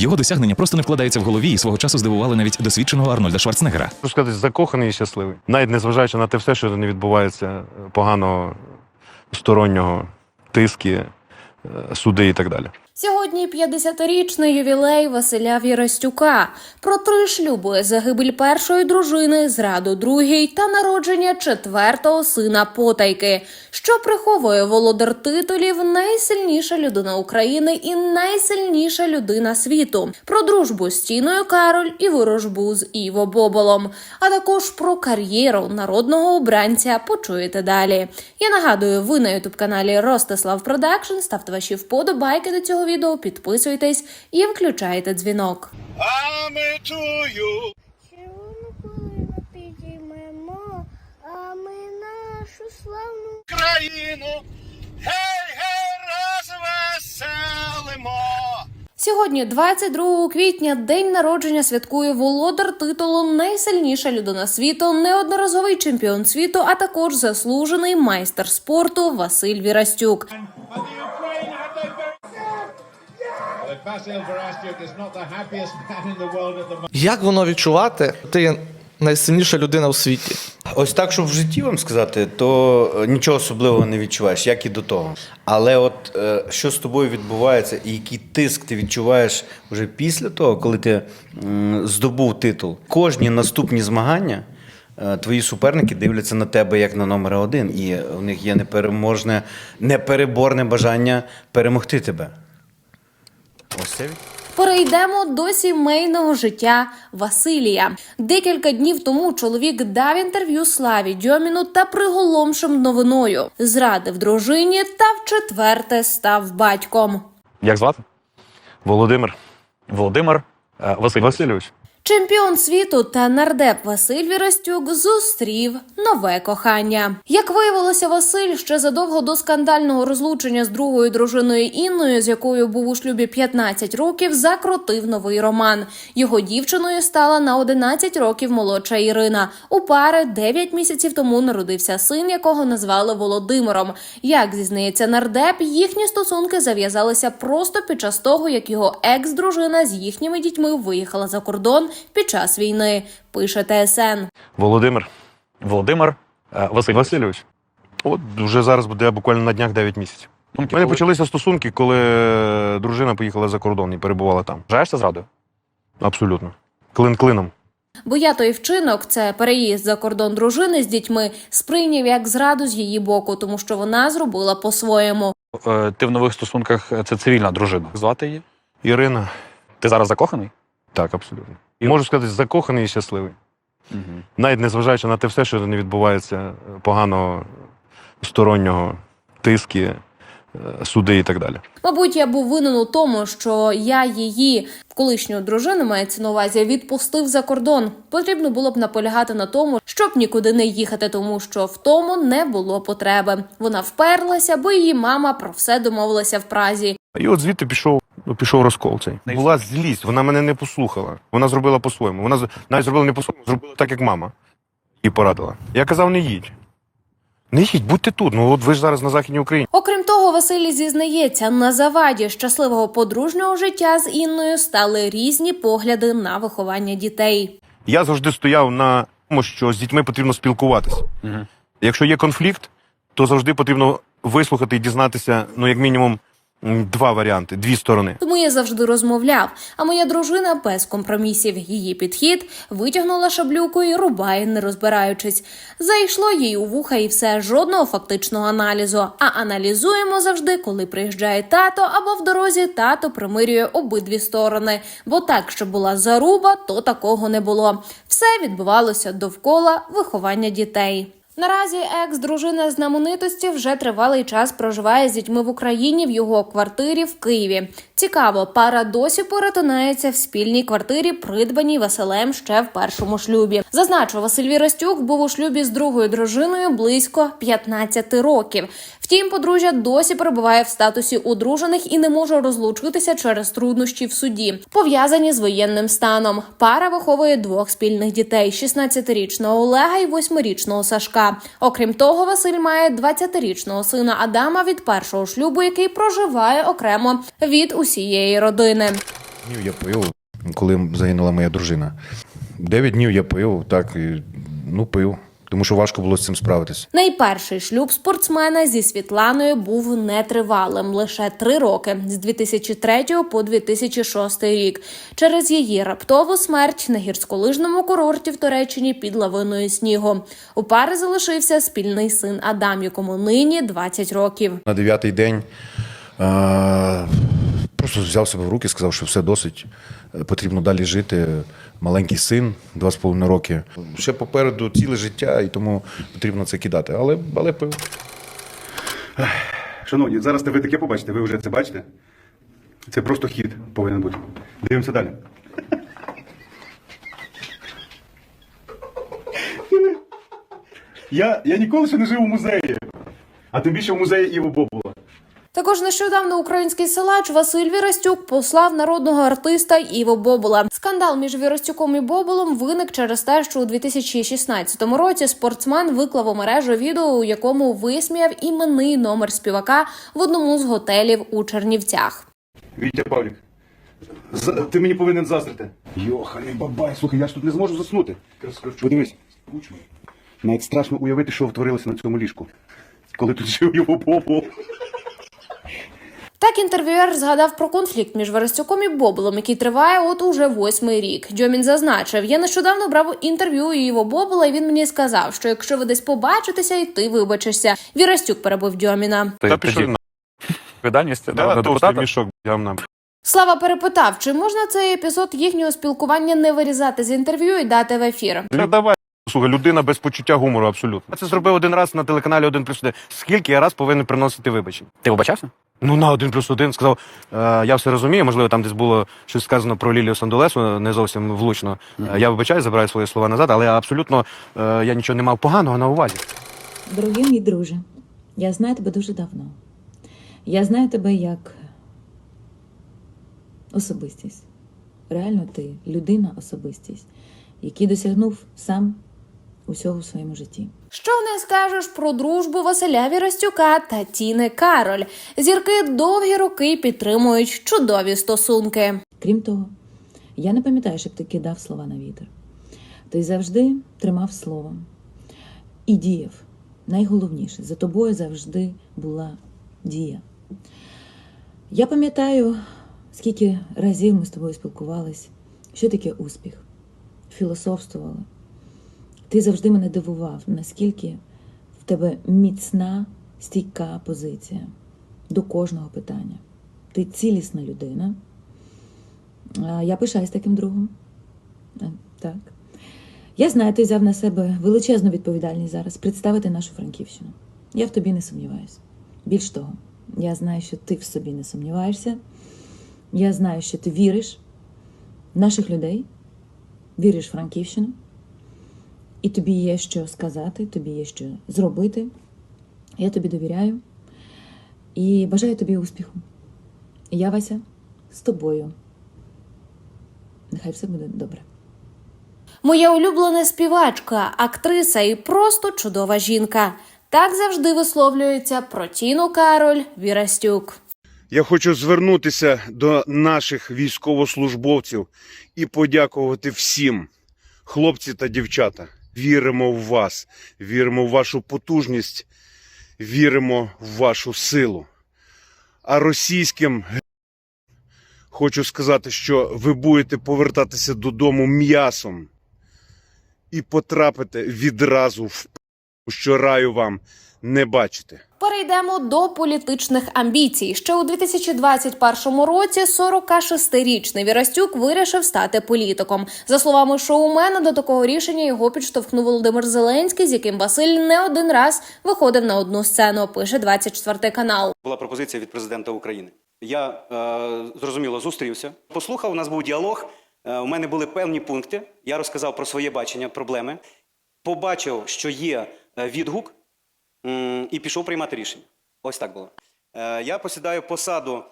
Його досягнення просто не вкладається в голові і свого часу здивували навіть досвідченого Арнольда Шварценеггера. Сказати, закоханий і щасливий. Навіть незважаючи на те все, що не відбувається е, поганого, стороннього, тиски, е, суди і так далі. Сьогодні 50-річний ювілей Василя Вірастюка. Про три шлюби, загибель першої дружини, зраду другій та народження четвертого сина потайки. Що приховує володар титулів найсильніша людина України і найсильніша людина світу. Про дружбу з Тіною Кароль і ворожбу з Іво Боболом. А також про кар'єру народного обранця почуєте далі. Я нагадую, ви на ютуб каналі Ростислав Продакшн. Ставте ваші вподобайки до цього відео, підписуйтесь і включайте дзвінок. А ми чую. Червону підіймемо, а ми нашу славну країну. Гей, гей, розвеселимо. Сьогодні, 22 квітня, день народження святкує володар титулу Найсильніша людина світу, неодноразовий чемпіон світу, а також заслужений майстер спорту Василь Вірастюк. Як воно відчувати? Ти найсильніша людина у світі. Ось так, щоб в житті вам сказати, то е, нічого особливого не відчуваєш, як і до того. Але от е, що з тобою відбувається, і який тиск ти відчуваєш вже після того, коли ти здобув титул. Кожні наступні змагання. е, Твої суперники дивляться на тебе як на номер один, і у них є непереможне, непереборне бажання перемогти тебе. Ось Перейдемо до сімейного життя Василія. Декілька днів тому чоловік дав інтерв'ю Славі Дьоміну та приголомшим новиною. Зрадив дружині та вчетверте став батьком. Як звати? Володимир Володимир е, Васильович. Васильович. Чемпіон світу та нардеп Василь Вірастюк зустрів нове кохання. Як виявилося, Василь ще задовго до скандального розлучення з другою дружиною Інною, з якою був у шлюбі 15 років, закрутив новий роман. Його дівчиною стала на 11 років молодша Ірина. У пари 9 місяців тому народився син, якого назвали Володимиром. Як зізнається нардеп, їхні стосунки зав'язалися просто під час того, як його екс-дружина з їхніми дітьми виїхала за кордон під час війни. Пише ТСН. Володимир Володимир е, Васильович. Васильович. От вже зараз буде буквально на днях 9 місяців. У мене коли? почалися стосунки, коли е, дружина поїхала за кордон і перебувала там. Це зрадою? Абсолютно. Клин клином. Бо я той вчинок, це переїзд за кордон дружини з дітьми, сприйняв як зраду з її боку, тому що вона зробила по-своєму. Е, Ти в нових стосунках е, це цивільна дружина. Звати її? Ірина. Ти зараз закоханий? Так, абсолютно. І можу сказати, закоханий і щасливий. Угу. Навіть незважаючи на те все, що не відбувається поганого, стороннього, тиски, е, суди і так далі. Мабуть, я був винен у тому, що я її колишню дружину мається на увазі відпустив за кордон. Потрібно було б наполягати на тому, щоб нікуди не їхати, тому що в тому не було потреби. Вона вперлася, бо її мама про все домовилася в Празі. І от звідти пішов, ну, пішов розкол цей. Була злість, вона мене не послухала. Вона зробила по-своєму. Вона з- навіть зробила не по-своєму, зробила так, як мама. І порадила. Я казав, не їдь. Не їдь, будьте тут. Ну от ви ж зараз на Західній Україні. Окрім того, Василій зізнається, на заваді щасливого подружнього життя з Інною стали різні погляди на виховання дітей. Я завжди стояв на тому, що з дітьми потрібно спілкуватися. Угу. Якщо є конфлікт, то завжди потрібно вислухати і дізнатися, ну, як мінімум, два варіанти, дві сторони. Тому я завжди розмовляв. А моя дружина без компромісів. Її підхід витягнула шаблюку і рубає, не розбираючись. Зайшло їй у вуха і все жодного фактичного аналізу. А аналізуємо завжди, коли приїжджає тато або в дорозі тато примирює обидві сторони. Бо так, що була заруба, то такого не було. Все відбувалося довкола виховання дітей. Наразі екс-дружина знаменитості вже тривалий час проживає з дітьми в Україні в його квартирі в Києві. Цікаво, пара досі перетинається в спільній квартирі, придбаній Василем ще в першому шлюбі. Зазначу, Василь Вірастюк був у шлюбі з другою дружиною близько 15 років. Втім, подружжя досі перебуває в статусі одружених і не може розлучитися через труднощі в суді, пов'язані з воєнним станом. Пара виховує двох спільних дітей: 16-річного Олега і 8-річного Сашка. Окрім того, Василь має 20-річного сина Адама від першого шлюбу, який проживає окремо від усієї родини. Днів я пив, коли загинула моя дружина. Дев'ять днів я пив, так, ну, пив, тому що важко було з цим справитися. Найперший шлюб спортсмена зі Світланою був нетривалим лише три роки з 2003 по 2006 рік. Через її раптову смерть на гірськолижному курорті в Туреччині під лавиною снігу. У пари залишився спільний син Адам, якому нині 20 років. На дев'ятий день е- просто взяв себе в руки, сказав, що все досить, е, потрібно далі жити. Маленький син, два з половиною роки. Ще попереду ціле життя, і тому потрібно це кидати. Але, але. Шановні, зараз ви таке побачите, ви вже це бачите. Це просто хід повинен бути. Дивимося далі. Я, я ніколи ще не жив у музеї, а тим більше в музеї Іво Бобула. Також нещодавно український силач Василь Вірастюк послав народного артиста Іво Бобула. Скандал між Вірастюком і Бобулом виник через те, що у 2016 році спортсмен виклав у мережу відео, у якому висміяв іменний номер співака в одному з готелів у Чернівцях. Вітя Павлік, з- ти мені повинен заздрити. Йоханий бабай, слухай, я ж тут не зможу заснути. Подивись. Навіть страшно уявити, що втворилося на цьому ліжку. Коли тут жив його Бобул. Так інтерв'юер згадав про конфлікт між Верестюком і Боболом, який триває от уже восьмий рік. Дьомін зазначив: я нещодавно брав інтерв'ю у Іво Бобола, і він мені сказав, що якщо ви десь побачитеся, і ти вибачишся. Вірастюк перебив Дьоміна. Та пішли на Відповідальність да, мішок, я на Слава перепитав, чи можна цей епізод їхнього спілкування не вирізати з інтерв'ю і дати в ефір. Та давай. Слухай, людина без почуття гумору абсолютно. Я це зробив один раз на телеканалі один плюс один. Скільки я раз повинен приносити вибачення? Ти вибачався? Ну, на один плюс один сказав, е, я все розумію, можливо, там десь було щось сказано про Лілію Сандулесу, не зовсім влучно. Е, Я вибачаю, забираю свої слова назад, але я абсолютно е, я нічого не мав поганого на увазі. Дорогий мій друже, я знаю тебе дуже давно. Я знаю тебе як особистість. Реально ти людина особистість, який досягнув сам усього в своєму житті. Що не скажеш про дружбу Василя Вірастюка та Тіни Кароль? Зірки довгі роки підтримують чудові стосунки. Крім того, я не пам'ятаю, щоб ти кидав слова на вітер. Ти завжди тримав слово і діяв. Найголовніше, за тобою завжди була дія. Я пам'ятаю, скільки разів ми з тобою спілкувались, що таке успіх, філософствували. Ти завжди мене дивував, наскільки в тебе міцна, стійка позиція до кожного питання. Ти цілісна людина. Я пишаюсь таким другом. Так. Я знаю, ти взяв на себе величезну відповідальність зараз представити нашу Франківщину. Я в тобі не сумніваюся. Більш того, я знаю, що ти в собі не сумніваєшся. Я знаю, що ти віриш в наших людей, віриш в Франківщину, і тобі є що сказати, тобі є що зробити. Я тобі довіряю і бажаю тобі успіху. Я, Вася, з тобою. Нехай все буде добре. Моя улюблена співачка, актриса і просто чудова жінка. Так завжди висловлюється про Тіну Кароль Вірастюк. Я хочу звернутися до наших військовослужбовців і подякувати всім, хлопці та дівчата. Віримо в вас, віримо в вашу потужність, віримо в вашу силу. А російським хочу сказати, що ви будете повертатися додому м'ясом і потрапите відразу в що раю вам не бачите. Перейдемо до політичних амбіцій. Ще у 2021 році 46-річний Вірастюк вирішив стати політиком. За словами шоумена, до такого рішення його підштовхнув Володимир Зеленський, з яким Василь не один раз виходив на одну сцену. Пише 24 канал. Була пропозиція від президента України. Я е, зрозуміло зустрівся. Послухав, у нас був діалог. Е, у мене були певні пункти. Я розказав про своє бачення, проблеми. Побачив, що є е, відгук, і пішов приймати рішення. Ось так було. Е, я посідаю посаду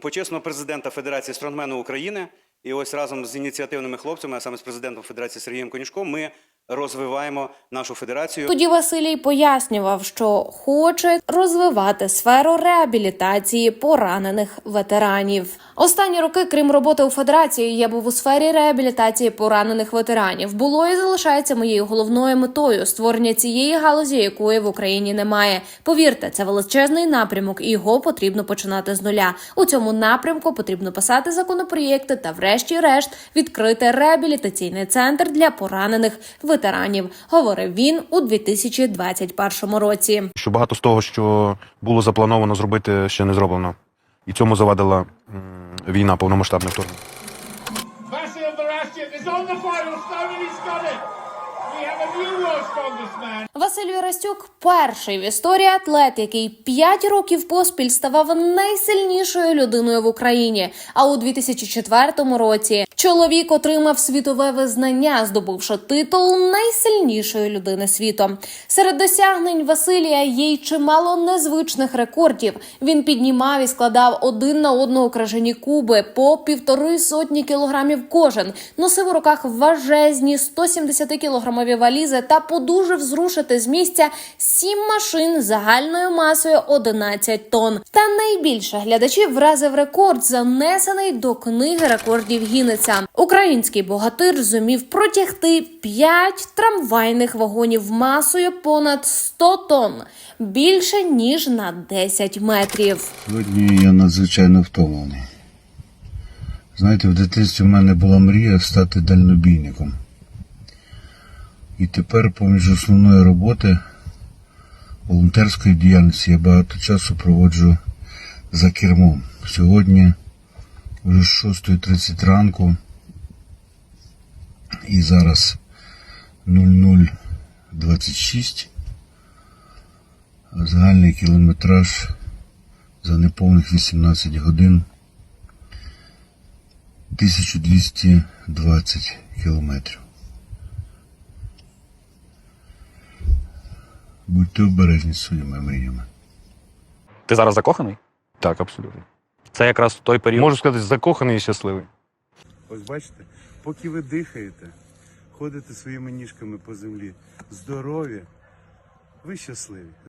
почесного президента Федерації стронгмену України. І ось разом з ініціативними хлопцями, а саме з президентом Федерації Сергієм Конюшком, ми розвиваємо нашу федерацію. Тоді Василій пояснював, що хоче розвивати сферу реабілітації поранених ветеранів. Останні роки, крім роботи у федерації, я був у сфері реабілітації поранених ветеранів. Було і залишається моєю головною метою створення цієї галузі, якої в Україні немає. Повірте, це величезний напрямок, і його потрібно починати з нуля. У цьому напрямку потрібно писати законопроєкти та, врешті-решт, відкрити реабілітаційний центр для поранених ветеранів, говорив він у 2021 році. Що багато з того, що було заплановано зробити, ще не зроблено. І цьому завадила війна, повномасштабне вторгнення. Василь Вірастюк перший в історії атлет, який 5 років поспіль ставав найсильнішою людиною в Україні. А у 2004 році чоловік отримав світове визнання, здобувши титул найсильнішої людини світу. Серед досягнень Василія є й чимало незвичних рекордів. Він піднімав і складав один на одного кражені куби по півтори сотні кілограмів кожен, носив у руках важезні 170 кілограмові валізи та подужив зрушити з місця сім машин загальною масою 11 тонн. Та найбільше глядачів вразив рекорд, занесений до книги рекордів Гіннеса. Український богатир зумів протягти 5 трамвайних вагонів масою понад 100 тонн, більше ніж на 10 метрів. Сьогодні я надзвичайно втомлений. Знаєте, в дитинстві в мене була мрія стати дальнобійником. І тепер, поміж основної роботи, волонтерської діяльності, я багато часу проводжу за кермом. Сьогодні вже з 6.30 ранку і зараз 0026. Загальний кілометраж за неповних 18 годин 1220 кілометрів. Будьте обережні з своїми мріями. Ти зараз закоханий? Так, абсолютно. Це якраз той період. Можу сказати, закоханий і щасливий. Ось бачите, поки ви дихаєте, ходите своїми ніжками по землі, здорові, ви щасливі.